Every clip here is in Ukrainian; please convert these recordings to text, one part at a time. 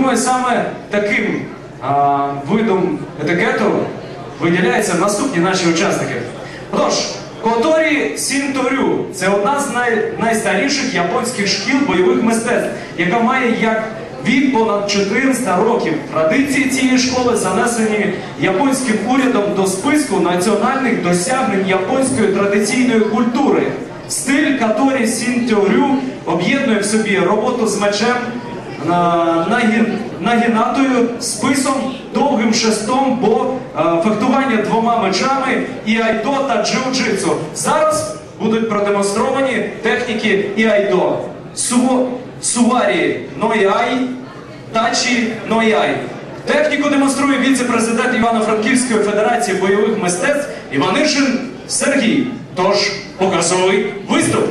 Думаю, саме таким а, видом етикету виділяються наступні наші учасники. Тож, Которі Сінторю це одна з най, найстаріших японських шкіл бойових мистецтв, яка має як вік понад 400 років. Традиції цієї школи занесені японським урядом до списку національних досягнень японської традиційної культури. Стиль Каторі Сінтyorю об'єднує в собі роботу з мечем, нагінатою, списом, довгим шестом, бо е, фехтування двома мечами і айдо та джиу-джитсу. Зараз будуть продемонстровані техніки і айдо. Суварі нояй, тачі нояй. Техніку демонструє віце-президент Івано-Франківської федерації бойових мистецтв Іванишин Сергій. Тож показовий виступ.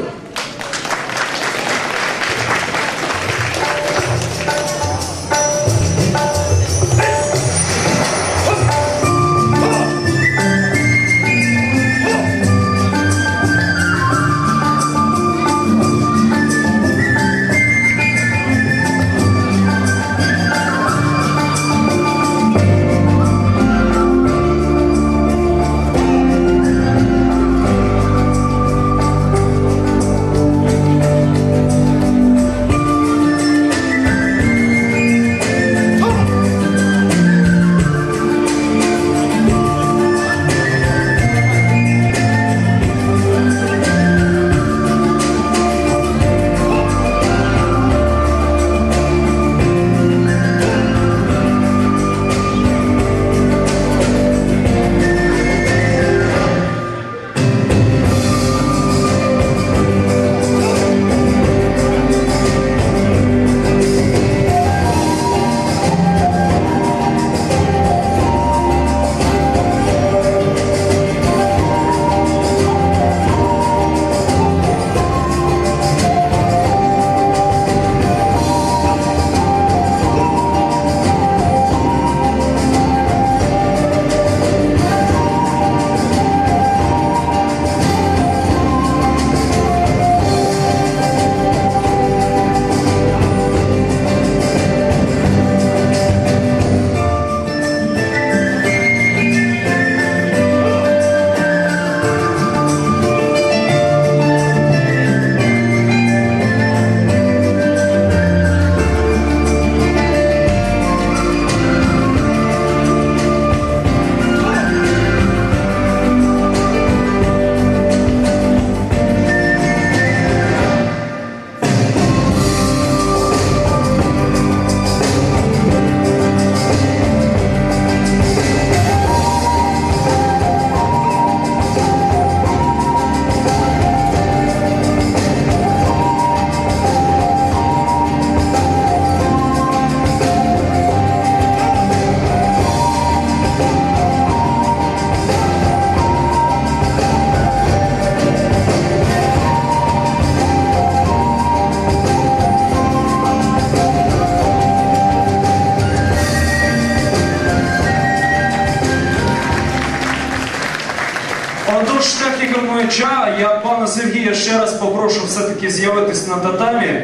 Меча, я пана Сергія ще раз попрошу все-таки з'явитись на татамі.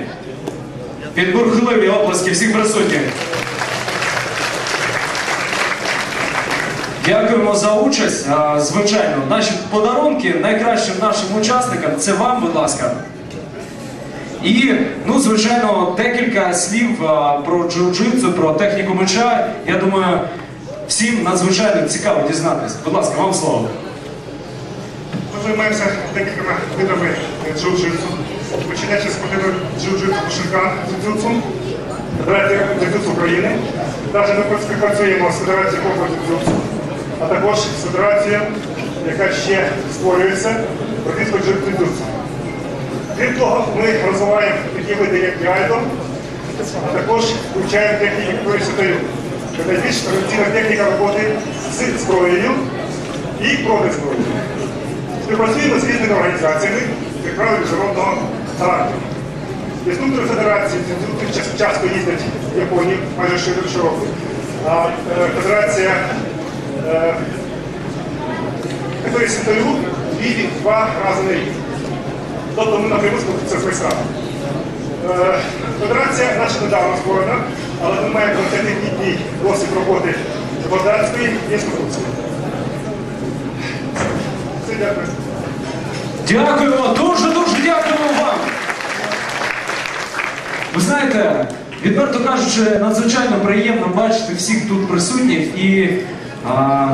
Під бурхливі оплески всіх присутніх. Дякуємо за участь. А, Звичайно, наші подарунки найкращим нашим учасникам це вам, будь ласка. І, ну, звичайно, декілька слів а, про джиу-джитсу, про техніку меча. Я думаю, всім надзвичайно цікаво дізнатися. Будь ласка, вам слово. Займаємося декількома видами джиу-джитсу. Починаючи з спортивного джиу-джитсу Бушинкан джиу-джитсу, Федерація джиу-джитсу України. Далі ми співпрацюємо з Федерацією комфорту джиу-джитсу, а також з федерацією, яка ще створюється, Бразильського джиу-джитсу. Крім того, ми розвиваємо такі види, як гайдо, а також вивчаємо техніки присвятою. Це найбільш традиційна техніка роботи з зброєю і проти зброї. Співпрацюємо з різними організаціями, як правило, міжнародного характеру. Інструктори федерації час- часто їздять в Японію, майже щороку. щороку. А е, федерація е, світову їздить два рази на рік. Тобто ми напряму з майстрами. Е, Федерація наша недавно створена, але ми маємо 20-літній досвід роботи Богданської інституції. Все, Дякуємо, дуже-дуже дякуємо вам. Ви знаєте, відверто кажучи, надзвичайно приємно бачити всіх тут присутніх і а,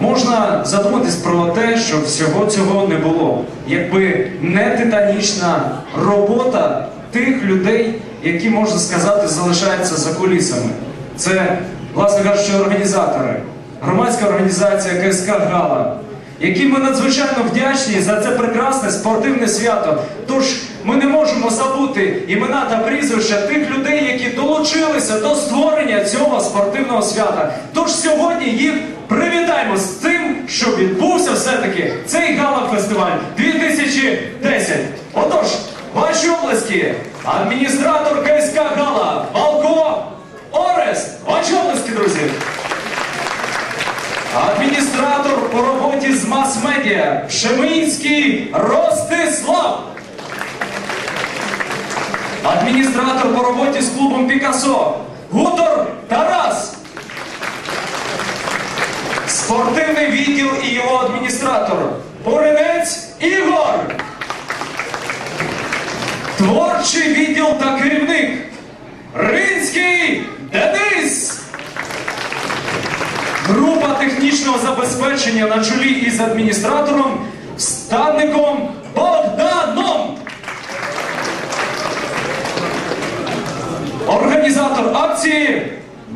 можна задуматись про те, що всього цього не було. Якби не титанічна робота тих людей, які, можна сказати, залишаються за кулісами. Це, власне кажучи, організатори, громадська організація КСК Гала які ми надзвичайно вдячні за це прекрасне спортивне свято. Тож ми не можемо забути імена та прізвища тих людей, які долучилися до створення цього спортивного свята. Тож сьогодні їх привітаємо з тим, що відбувся все-таки цей гала-фестиваль 2010. Отож, ваші облески, адміністратор КСК Гала, Балко Орест. Ваші облески, друзі. Адміністратор по роботі з мас-медіа Пшеминський Ростислав. Адміністратор по роботі з клубом Пікасо Гутор Тарас. Спортивний відділ і його адміністратор Поринець Ігор. Творчий відділ та керівник Ринський Група технічного забезпечення на чолі із адміністратором Станником Богданом. Організатор акції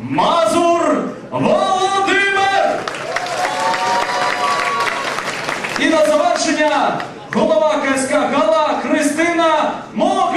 Мазур Володимир. І на завершення голова КСК Гала Христина Могиляк.